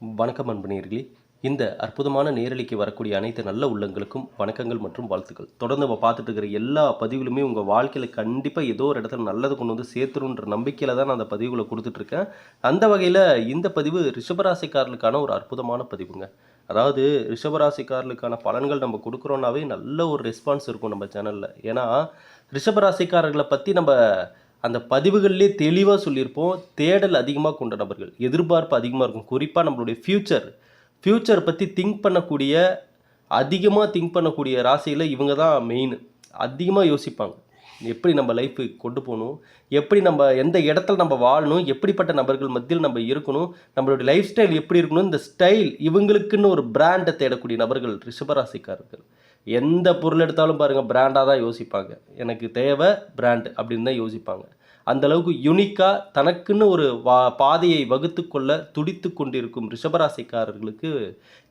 வணக்கம் அன்பனீர்களே இந்த அற்புதமான நேரலைக்கு வரக்கூடிய அனைத்து நல்ல உள்ளங்களுக்கும் வணக்கங்கள் மற்றும் வாழ்த்துக்கள். தொடர்ந்து நம்ம பார்த்துட்டு இருக்கிற எல்லா பதிவுகளுமே உங்கள் வாழ்க்கையில் கண்டிப்பாக ஏதோ ஒரு இடத்துல நல்லது கொண்டு வந்து சேர்த்துருன்ற நம்பிக்கையில் தான் நான் அந்த பதிவுகளை கொடுத்துட்ருக்கேன் அந்த வகையில் இந்த பதிவு ரிஷபராசிக்காரர்களுக்கான ஒரு அற்புதமான பதிவுங்க. அதாவது ரிஷபராசிக்காரர்களுக்கான பலன்கள் நம்ம கொடுக்குறோன்னாவே நல்ல ஒரு ரெஸ்பான்ஸ் இருக்கும் நம்ம சேனலில் ஏன்னா ரிஷபராசிக்காரர்களை பற்றி நம்ம அந்த பதிவுகள்லேயே தெளிவாக சொல்லியிருப்போம். தேடல் அதிகமாக கொண்ட நபர்கள் எதிர்பார்ப்பு அதிகமாக இருக்கும். குறிப்பாக நம்மளுடைய ஃப்யூச்சர் ஃப்யூச்சர் பற்றி திங்க் பண்ணக்கூடிய அதிகமாக திங்க் பண்ணக்கூடிய ராசியில் இவங்க தான் மெயின் அதிகமாக யோசிப்பாங்க. எப்படி நம்ம லைஃபு கொண்டு போகணும்? எப்படி நம்ம எந்த இடத்துல நம்ம வாழணும்? எப்படிப்பட்ட நபர்கள் மத்தியில் நம்ம இருக்கணும்? நம்மளுடைய லைஃப் ஸ்டைல் எப்படி இருக்கணும்? இந்த ஸ்டைல் இவங்களுக்குன்னு ஒரு பிராண்டை தேடக்கூடிய நபர்கள் ரிஷபராசிக்காரர்கள். எந்த பொருள் எடுத்தாலும் பாருங்கள் பிராண்டாக தான் யோசிப்பாங்க. எனக்கு தேவை பிராண்டு அப்படின்னு தான் யோசிப்பாங்க. அந்தளவுக்கு யுனிக்காக தனக்குன்னு ஒரு வா பாதையை வகுத்து கொள்ள துடித்து கொண்டிருக்கும் ரிஷபராசிக்காரர்களுக்கு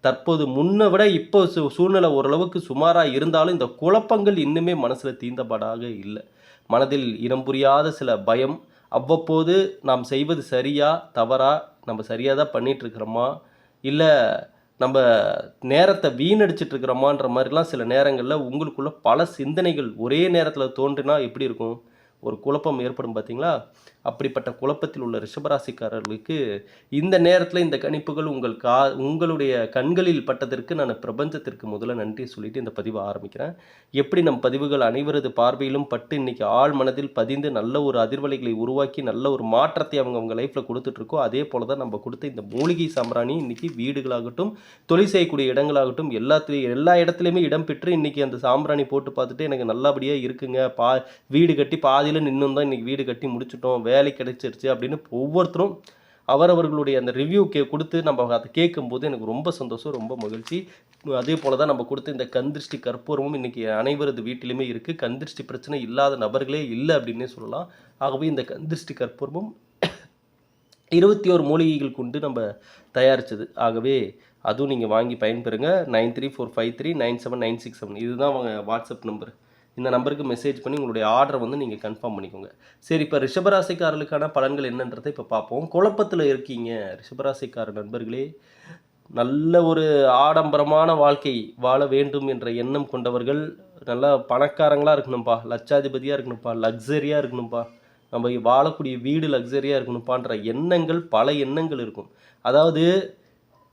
தற்போது முன்னை விட இப்போ சூ- சூழ்நிலை ஓரளவுக்கு சுமாராக இருந்தாலும் இந்த குழப்பங்கள் இன்னுமே மனசில் தீந்தபடாக இல்லை. மனதில் இனம் புரியாத சில பயம். அவ்வப்போது நாம் செய்வது சரியா தவறா நம்ம சரியாக தான் பண்ணிகிட்ருக்குறோமா இல்லை நம்ம நேரத்தை வீணடிச்சிட்டு இருக்கிறோமான்ற மாதிரிலாம் சில நேரங்களில் உங்களுக்குள்ள பல சிந்தனைகள் ஒரே நேரத்தில் தோன்றினா எப்படி இருக்கும்? ஒரு குழப்பம் ஏற்படும் பார்த்தீங்களா அப்படிப்பட்ட குழப்பத்தில் உள்ள ரிஷபராசிக்காரர்களுக்கு இந்த நேரத்தில் இந்த கணிப்புகள் உங்கள் கா உங்களுடைய கண்களில் பட்டதற்கு நான் பிரபஞ்சத்திற்கு முதல்ல நன்றி சொல்லிட்டு இந்த பதிவை ஆரம்பிக்கிறேன். எப்படி நம் பதிவுகள் அனைவரது பார்வையிலும் பட்டு இன்றைக்கி ஆழ் மனதில் பதிந்து நல்ல ஒரு அதிர்வலைகளை உருவாக்கி நல்ல ஒரு மாற்றத்தை அவங்க அவங்க லைஃப்பில் கொடுத்துட்ருக்கோ அதே போல தான் நம்ம கொடுத்த இந்த மூலிகை சாம்பிராணி இன்றைக்கி வீடுகளாகட்டும் தொழில் செய்யக்கூடிய இடங்களாகட்டும் எல்லாத்துலேயும் எல்லா இடத்துலையுமே இடம் பெற்று இன்னைக்கு அந்த சாம்பிராணி போட்டு பார்த்துட்டு எனக்கு நல்லபடியாக இருக்குங்க. பா வீடு கட்டி பாதியில் நின்று தான் இன்றைக்கி வீடு கட்டி முடிச்சிட்டோம். வே வேலை கிடைச்சிருச்சு அப்படின்னு ஒவ்வொருத்தரும் அவரவர்களுடைய அந்த ரிவ்யூ கே கொடுத்து நம்ம அதை கேட்கும்போது எனக்கு ரொம்ப சந்தோஷம் ரொம்ப மகிழ்ச்சி. அதே போல தான் நம்ம கொடுத்த இந்த கந்திருஷ்டி கற்பூரமும் இன்றைக்கி அனைவரது வீட்டிலுமே இருக்குது கந்திருஷ்டி பிரச்சனை இல்லாத நபர்களே இல்லை அப்படின்னே சொல்லலாம். ஆகவே இந்த கந்திருஷ்டி கற்பூரமும் இருபத்தி ஒரு மூலிகைகள் கொண்டு நம்ம தயாரித்தது ஆகவே அதுவும் நீங்கள் வாங்கி பயன்பெறுங்க. Nine three four five three nine seven nine six seven. இதுதான் அவங்க வாட்ஸ்அப் நம்பர். இந்த நம்பருக்கு மெசேஜ் பண்ணி உங்களுடைய ஆர்டரை வந்து நீங்கள் கன்ஃபார்ம் பண்ணிக்கோங்க. சரி இப்போ ரிஷபராசிக்காரர்களுக்கான பலன்கள் என்னன்றதை இப்போ பார்ப்போம். குழப்பத்தில் இருக்கீங்க. ரிஷபராசிக்கார நண்பர்களே நல்ல ஒரு ஆடம்பரமான வாழ்க்கை வாழ வேண்டும் என்ற எண்ணம் கொண்டவர்கள் நல்லா பணக்காரங்களாக இருக்கணும்ப்பா லட்சாதிபதியாக இருக்கணும்ப்பா லக்ஸரியாக இருக்கணும்ப்பா நம்ம வாழக்கூடிய வீடு லக்ஸரியாக இருக்கணும்ப்பான்ற எண்ணங்கள் பல எண்ணங்கள் இருக்கும். அதாவது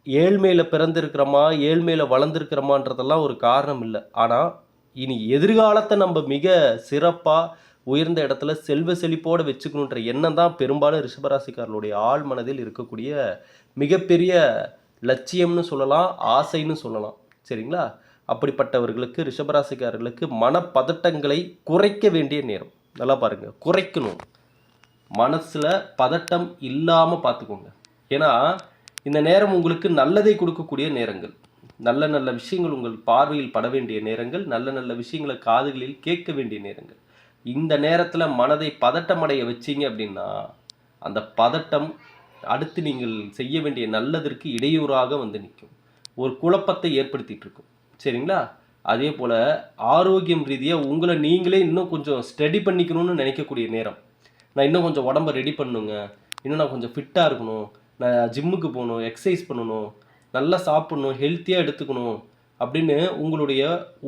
ஏழ்மையில் பிறந்திருக்கிறோமா ஏழ்மையில் வளர்ந்துருக்கிறோமான்றதெல்லாம் ஒரு காரணம் இல்லை. ஆனால் இனி எதிர்காலத்தை நம்ம மிக சிறப்பாக உயர்ந்த இடத்துல செல்வ செழிப்போடு வச்சுக்கணுன்ற எண்ணம் தான் பெரும்பாலும் ரிஷபராசிக்காரர்களுடைய ஆழ் மனதில் இருக்கக்கூடிய மிகப்பெரிய லட்சியம்னு சொல்லலாம் ஆசைன்னு சொல்லலாம். சரிங்களா? அப்படிப்பட்டவர்களுக்கு ரிஷபராசிக்காரர்களுக்கு மனப்பதட்டங்களை குறைக்க வேண்டிய நேரம். நல்லா பாருங்க. குறைக்கணும். மனசில் பதட்டம் இல்லாமல் பார்த்துக்கோங்க. ஏன்னா இந்த நேரம் உங்களுக்கு நல்லதை கொடுக்கக்கூடிய நேரங்கள். நல்ல நல்ல விஷயங்கள் உங்கள் பார்வையில் பட வேண்டிய நேரங்கள் நல்ல நல்ல விஷயங்களை காதுகளில் கேட்க வேண்டிய நேரங்கள். இந்த நேரத்தில் மனதை பதட்டமடைய வச்சீங்க அப்படின்னா அந்த பதட்டம் அடுத்து நீங்கள் செய்ய வேண்டிய நல்லதற்கு இடையூறாக வந்து நிற்கும். ஒரு குழப்பத்தை ஏற்படுத்திட்டு இருக்கும். சரிங்களா? அதே போல் ஆரோக்கியம் ரீதியாக உங்களை நீங்களே இன்னும் கொஞ்சம் ஸ்டடி பண்ணிக்கணும்னு நினைக்கக்கூடிய நேரம். நான் இன்னும் கொஞ்சம் உடம்ப ரெடி பண்ணுங்க. இன்னும் நான் கொஞ்சம் ஃபிட்டாக இருக்கணும். நான் ஜிம்முக்கு போகணும் எக்ஸசைஸ் பண்ணணும். நல்லா சாப்பிடணும் ஹெல்த்தியாக எடுத்துக்கணும் அப்படின்னு உங்களுடைய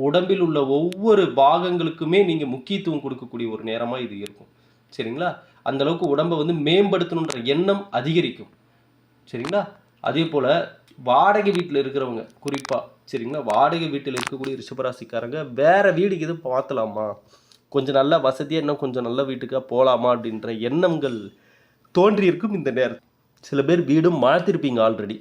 உடம்பில் உள்ள ஒவ்வொரு பாகங்களுக்குமே நீங்கள் முக்கியத்துவம் கொடுக்கக்கூடிய ஒரு நேரமாக இது இருக்கும். சரிங்களா? அந்தளவுக்கு உடம்பை வந்து மேம்படுத்தணுன்ற எண்ணம் அதிகரிக்கும். சரிங்களா? அதே போல் வாடகை வீட்டில் இருக்கிறவங்க குறிப்பாக சரிங்களா? வாடகை வீட்டில் இருக்கக்கூடிய ரிஷபராசிக்காரங்க வேறு வீடுக்கு எதுவும் பார்த்தலாமா கொஞ்சம் நல்ல வசதியாக இன்னும் கொஞ்சம் நல்ல வீட்டுக்காக போகலாமா அப்படின்ற எண்ணங்கள் தோன்றியிருக்கும் இந்த நேரம் சில பேர் வீடும் மாற்றிருப்பீங்க ஆல்ரெடி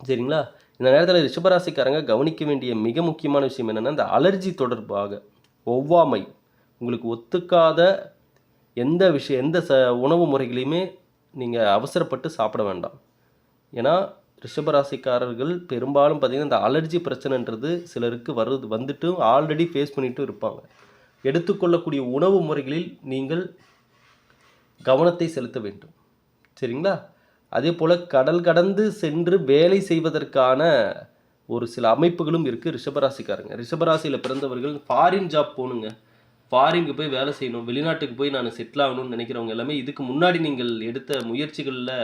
சரிங்களா? இந்த நேரத்தில் ரிஷபராசிக்காரங்க கவனிக்க வேண்டிய மிக முக்கியமான விஷயம் என்னென்னா இந்த அலர்ஜி தொடர்பாக ஒவ்வாமை. உங்களுக்கு ஒத்துக்காத எந்த விஷயம் எந்த ச உணவு முறைகளையுமே நீங்கள் அவசரப்பட்டு சாப்பிட வேண்டாம். ஏன்னா ரிஷபராசிக்காரர்கள் பெரும்பாலும் பார்த்திங்கன்னா இந்த அலர்ஜி பிரச்சனைன்றது சிலருக்கு வருது வந்துட்டு ஆல்ரெடி ஃபேஸ் பண்ணிட்டு இருப்பாங்க. எடுத்துக்கொள்ளக்கூடிய உணவு முறைகளில் நீங்கள் கவனத்தை செலுத்த வேண்டும். சரிங்களா? அதே போல் கடல் கடந்து சென்று வேலை செய்வதற்கான ஒரு சில அமைப்புகளும் இருக்குது ரிஷபராசிக்காரங்க. ரிஷபராசியில் பிறந்தவர்கள் ஃபாரின் ஜாப் போகணுங்க ஃபாரினுக்கு போய் வேலை செய்யணும். வெளிநாட்டுக்கு போய் நான் செட்டில் ஆகணும்னு நினைக்கிறவங்க எல்லாமே இதுக்கு முன்னாடி நீங்கள் எடுத்த முயற்சிகளில்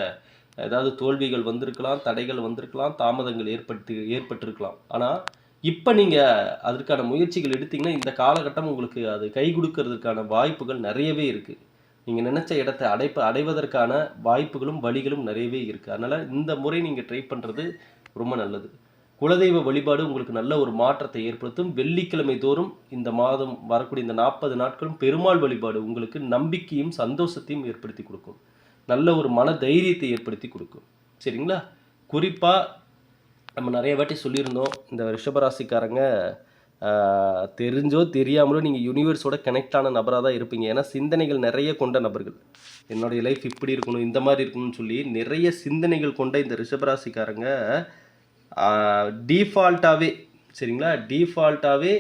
ஏதாவது தோல்விகள் வந்திருக்கலாம் தடைகள் வந்திருக்கலாம் தாமதங்கள் ஏற்பட்டு ஏற்பட்டிருக்கலாம். ஆனால் இப்போ நீங்கள் அதற்கான முயற்சிகள் எடுத்தீங்கன்னா இந்த காலகட்டம் உங்களுக்கு அது கை கொடுக்கறதுக்கான வாய்ப்புகள் நிறையவே இருக்குது நீங்கள் நினச்ச இடத்தை அடைப்ப அடைவதற்கான வாய்ப்புகளும் வழிகளும் நிறையவே இருக்குது அதனால் இந்த முறை நீங்கள் ட்ரை பண்ணுறது ரொம்ப நல்லது. குலதெய்வ வழிபாடு உங்களுக்கு நல்ல ஒரு மாற்றத்தை ஏற்படுத்தும். வெள்ளிக்கிழமை தோறும் இந்த மாதம் வரக்கூடிய இந்த நாற்பது நாட்களும் பெருமாள் வழிபாடு உங்களுக்கு நம்பிக்கையும் சந்தோஷத்தையும் ஏற்படுத்தி கொடுக்கும். நல்ல ஒரு மன தைரியத்தை ஏற்படுத்தி கொடுக்கும். சரிங்களா? குறிப்பாக நம்ம நிறைய வாட்டி சொல்லியிருந்தோம். இந்த ரிஷபராசிக்காரங்க தெரிஞ்சோ தெரியாமலோ நீங்கள் யூனிவர்ஸோட கனெக்ட் ஆன நபராக தான் இருப்பீங்க. ஏன்னா சிந்தனைகள் நிறைய கொண்ட நபர்கள். என்னுடைய லைஃப் இப்படி இருக்கணும் இந்த மாதிரி இருக்கணும்னு சொல்லி நிறைய சிந்தனைகள் கொண்ட இந்த ரிஷபராசிக்காரங்க டீஃபால்ட்டாகவே சரிங்களா? டீஃபால்ட்டாகவே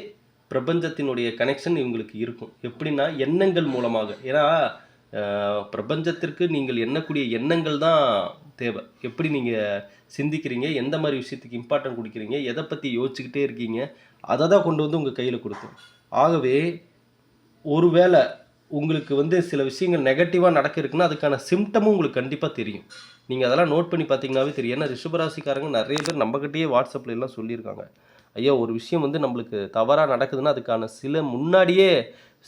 பிரபஞ்சத்தினுடைய கனெக்ஷன் இவங்களுக்கு இருக்கும். எப்படின்னா எண்ணங்கள் மூலமாக. ஏன்னா பிரபஞ்சத்திற்கு நீங்கள் எண்ணக்கூடிய எண்ணங்கள் தான் தேவை. எப்படி நீங்கள் சிந்திக்கிறீங்க எந்த மாதிரி விஷயத்துக்கு இம்பார்ட்டன்ட் கொடுக்குறீங்க எதை பற்றி யோசிச்சுக்கிட்டே இருக்கீங்க அதை தான் கொண்டு வந்து உங்கள் கையில் கொடுக்கும் ஆகவே ஒருவேளை உங்களுக்கு வந்து சில விஷயங்கள் நெகட்டிவாக நடக்கிருக்குன்னா அதுக்கான சிம்டமும் உங்களுக்கு கண்டிப்பாக தெரியும். நீங்கள் அதெல்லாம் நோட் பண்ணி பார்த்தீங்கன்னாவே தெரியும். ஏன்னா ரிஷபராசிக்காரங்க நிறைய பேர் நம்மக்கிட்டேயே வாட்ஸ்அப்பில் எல்லாம் சொல்லியிருக்காங்க. ஐயா ஒரு விஷயம் வந்து நம்மளுக்கு தவறாக நடக்குதுன்னா அதுக்கான சில முன்னாடியே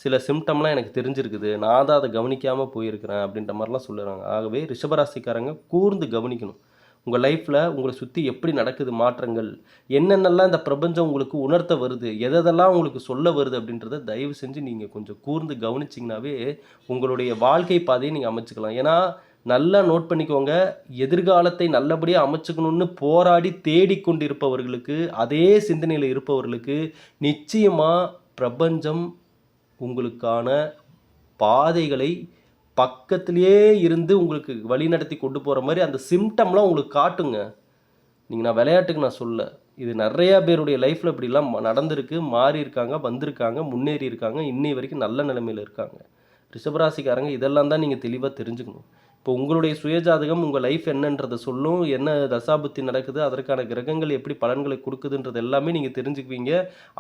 சில சிம்டம்லாம் எனக்கு தெரிஞ்சிருக்குது. நான் தான் அதை கவனிக்காமல் போயிருக்கிறேன் அப்படின்ற மாதிரிலாம் சொல்லுறாங்க. ஆகவே ரிஷபராசிக்காரங்க கூர்ந்து கவனிக்கணும். உங்கள் லைஃப்பில் உங்களை சுற்றி எப்படி நடக்குது மாற்றங்கள்? என்னென்னலாம் இந்த பிரபஞ்சம் உங்களுக்கு உணர்த்த வருது? எதெல்லாம் உங்களுக்கு சொல்ல வருது அப்படின்றத தயவு செஞ்சு நீங்கள் கொஞ்சம் கூர்ந்து கவனிச்சிங்கனாவே உங்களுடைய வாழ்க்கை பாதையை நீங்கள் அமைச்சுக்கலாம். ஏன்னா நல்லா நோட் பண்ணிக்கோங்க எதிர்காலத்தை நல்லபடியாக அமைச்சுக்கணும்னு போராடி தேடிக்கொண்டிருப்பவர்களுக்கு அதே சிந்தனையில் இருப்பவர்களுக்கு நிச்சயமாக பிரபஞ்சம் உங்களுக்கான பாதைகளை பக்கத்துலேயே இருந்து உங்களுக்கு வழி நடத்தி கொண்டு போகிற மாதிரி அந்த சிம்டம்லாம் உங்களுக்கு காட்டுங்க. நீங்கள் நான் விளையாட்டுக்கு நான் சொல்ல இது நிறையா பேருடைய லைஃப்பில் இப்படிலாம் நடந்திருக்கு. மாறி இருக்காங்க வந்திருக்காங்க முன்னேறி இருக்காங்க. இன்னை வரைக்கும் நல்ல நிலைமையில் இருக்காங்க. ரிஷபராசிக்காரங்க இதெல்லாம் தான் நீங்கள் தெளிவாக தெரிஞ்சுக்கணும். இப்போ உங்களுடைய சுயஜாதகம் உங்கள் லைஃப் என்னன்றதை சொல்லும். என்ன தசாபுத்தி நடக்குது அதற்கான கிரகங்கள் எப்படி பலன்களை கொடுக்குதுன்றது எல்லாமே நீங்கள் தெரிஞ்சுக்குவீங்க.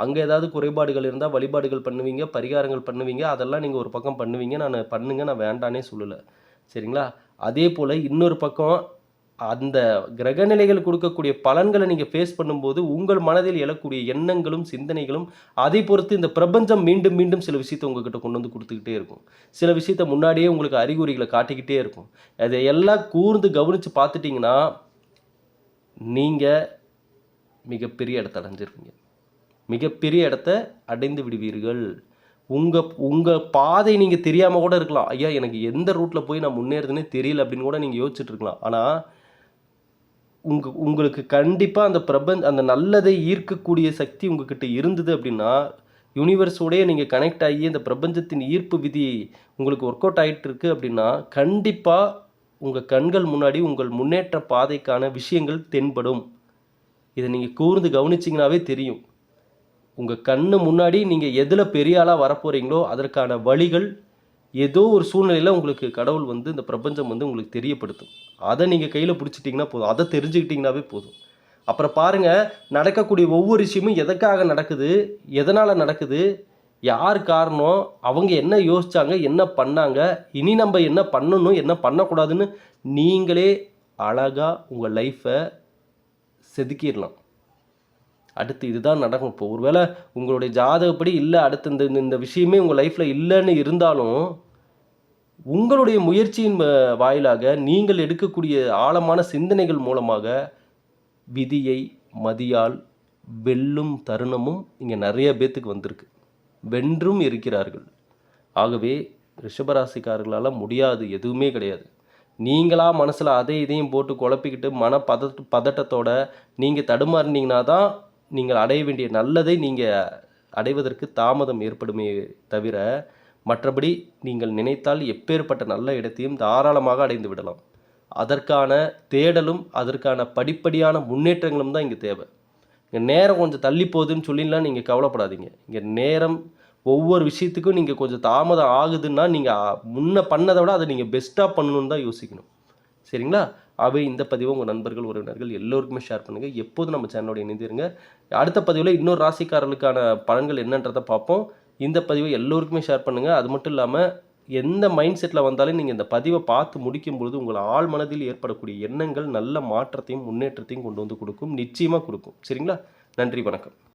அங்கே ஏதாவது குறைபாடுகள் இருந்தால் வழிபாடுகள் பண்ணுவீங்க பரிகாரங்கள் பண்ணுவீங்க அதெல்லாம் நீங்கள் ஒரு பக்கம் பண்ணுவீங்க. நான் பண்ணுங்க நான் வேண்டானே சொல்லலை. சரிங்களா? அதே போல் இன்னொரு பக்கம் அந்த கிரகநிலைகள் கொடுக்கக்கூடிய பலன்களை நீங்கள் ஃபேஸ் பண்ணும்போது உங்கள் மனதில் எழக்கூடிய எண்ணங்களும் சிந்தனைகளும் அதை பொறுத்து இந்த பிரபஞ்சம் மீண்டும் மீண்டும் சில விஷயத்தை உங்ககிட்ட கொண்டு வந்து கொடுத்துக்கிட்டே இருக்கும். சில விஷயத்த முன்னாடியே உங்களுக்கு அறிகுறிகளை காட்டிக்கிட்டே இருக்கும். அதை எல்லாம் கூர்ந்து கவனித்து பார்த்துட்டிங்கன்னா நீங்கள் மிகப்பெரிய இடத்த அடைஞ்சிருப்பீங்க. மிகப்பெரிய இடத்த அடைந்து விடுவீர்கள். உங்கள் உங்கள் பாதை நீங்கள் தெரியாமல் கூட இருக்கலாம். ஐயா எனக்கு எந்த ரூட்டில் போய் நான் முன்னேறதுன்னே தெரியல அப்படின்னு கூட நீங்கள் யோசிச்சுட்டு இருக்கலாம். ஆனால் உங்க உங்களுக்கு கண்டிப்பாக அந்த பிரபஞ்ச அந்த நல்லதை ஈர்க்கக்கூடிய சக்தி உங்ககிட்ட இருந்தது அப்படின்னா யூனிவர்ஸோடய நீங்கள் கனெக்ட் ஆகி அந்த பிரபஞ்சத்தின் ஈர்ப்பு விதி உங்களுக்கு ஒர்க் அவுட் ஆகிட்டு இருக்கு அப்படின்னா கண்டிப்பாக உங்கள் கண்கள் முன்னாடி உங்கள் முன்னேற்ற பாதைக்கான விஷயங்கள் தென்படும். இதை நீங்கள் கூர்ந்து கவனிச்சிங்கனாவே தெரியும். உங்கள் கண்ணு முன்னாடி நீங்கள் எதில் பெரிய ஆளாக வரப்போகிறீங்களோ அதற்கான வழிகள் ஏதோ ஒரு சூழ்நிலையில் உங்களுக்கு கடவுள் வந்து இந்த பிரபஞ்சம் வந்து உங்களுக்கு தெரியப்படுத்தும். அதை நீங்கள் கையில் பிடிச்சிட்டிங்கன்னா போதும். அதை தெரிஞ்சுக்கிட்டிங்கனாவே போதும். அப்புறம் பாருங்கள் நடக்கக்கூடிய ஒவ்வொரு விஷயமும் எதற்காக நடக்குது எதனால் நடக்குது யார் காரணம் அவங்க என்ன யோசிச்சாங்க என்ன பண்ணாங்க இனி நம்ம என்ன பண்ணணும் என்ன பண்ணக்கூடாதுன்னு நீங்களே அழகாக உங்கள் லைஃப்பை செதுக்கிடலாம். அடுத்து இதுதான் நடக்கும். இப்போ ஒருவேளை உங்களுடைய ஜாதகப்படி இல்லை அடுத்து இந்த இந்த- இந்த விஷயமே உங்கள் லைஃப்பில் இல்லைன்னு இருந்தாலும் உங்களுடைய முயற்சியின் வ- வாயிலாக நீங்கள் எடுக்கக்கூடிய ஆழமான சிந்தனைகள் மூலமாக விதியை மதியால் வெல்லும் தருணமும் இங்கே நிறைய பேத்துக்கு வந்திருக்கு. வென்றும் இருக்கிறார்கள். ஆகவே ரிஷபராசிக்காரர்களால் முடியாது எதுவுமே கிடையாது. நீங்களாக மனசில் அதை இதையும் போட்டு குழப்பிக்கிட்டு மன பத பதட்டத்தோட நீங்கள் தடுமாறினீங்கன்னா தான் நீங்கள் அடைய வேண்டிய நல்லதை நீங்கள் அடைவதற்கு தாமதம் ஏற்படுமே தவிர மற்றபடி நீங்கள் நினைத்தால் எப்பேற்பட்ட நல்ல இடத்தையும் தாராளமாக அடைந்து விடலாம். அதற்கான தேடலும் அதற்கான படிப்படியான முன்னேற்றங்களும் தான் இங்கே தேவை. இங்கே நேரம் கொஞ்சம் தள்ளி போகுதுன்னு சொல்லிலாம் நீங்கள் கவலைப்படாதீங்க. இங்கே நேரம் ஒவ்வொரு விஷயத்துக்கும் நீங்கள் கொஞ்சம் தாமதம் ஆகுதுன்னா நீங்கள் முன்ன பண்ணதை விட அதை நீங்கள் பெஸ்ட்டாக பண்ணணுன்னு தான் யோசிக்கணும். சரிங்களா? அவை இந்த பதிவை உங்கள் நண்பர்கள் உறவினர்கள் எல்லோருக்குமே ஷேர் பண்ணுங்கள் எப்போதும் நம்ம சேனலோட இணைந்திருங்க. அடுத்த பதிவில் இன்னொரு ராசிக்காரர்களுக்கான பலன்கள் என்னன்றதை பார்ப்போம். இந்த பதிவை எல்லோருக்குமே ஷேர் பண்ணுங்கள் அது மட்டும் இல்லாமல் எந்த மைண்ட் செட்டில் வந்தாலும் நீங்கள் இந்த பதிவை பார்த்து முடிக்கும் பொழுது உங்கள் ஆழ் மனதில் ஏற்படக்கூடிய எண்ணங்கள் நல்ல மாற்றத்தையும் முன்னேற்றத்தையும் கொண்டு வந்து கொடுக்கும். நிச்சயமாக கொடுக்கும். சரிங்களா? நன்றி வணக்கம்.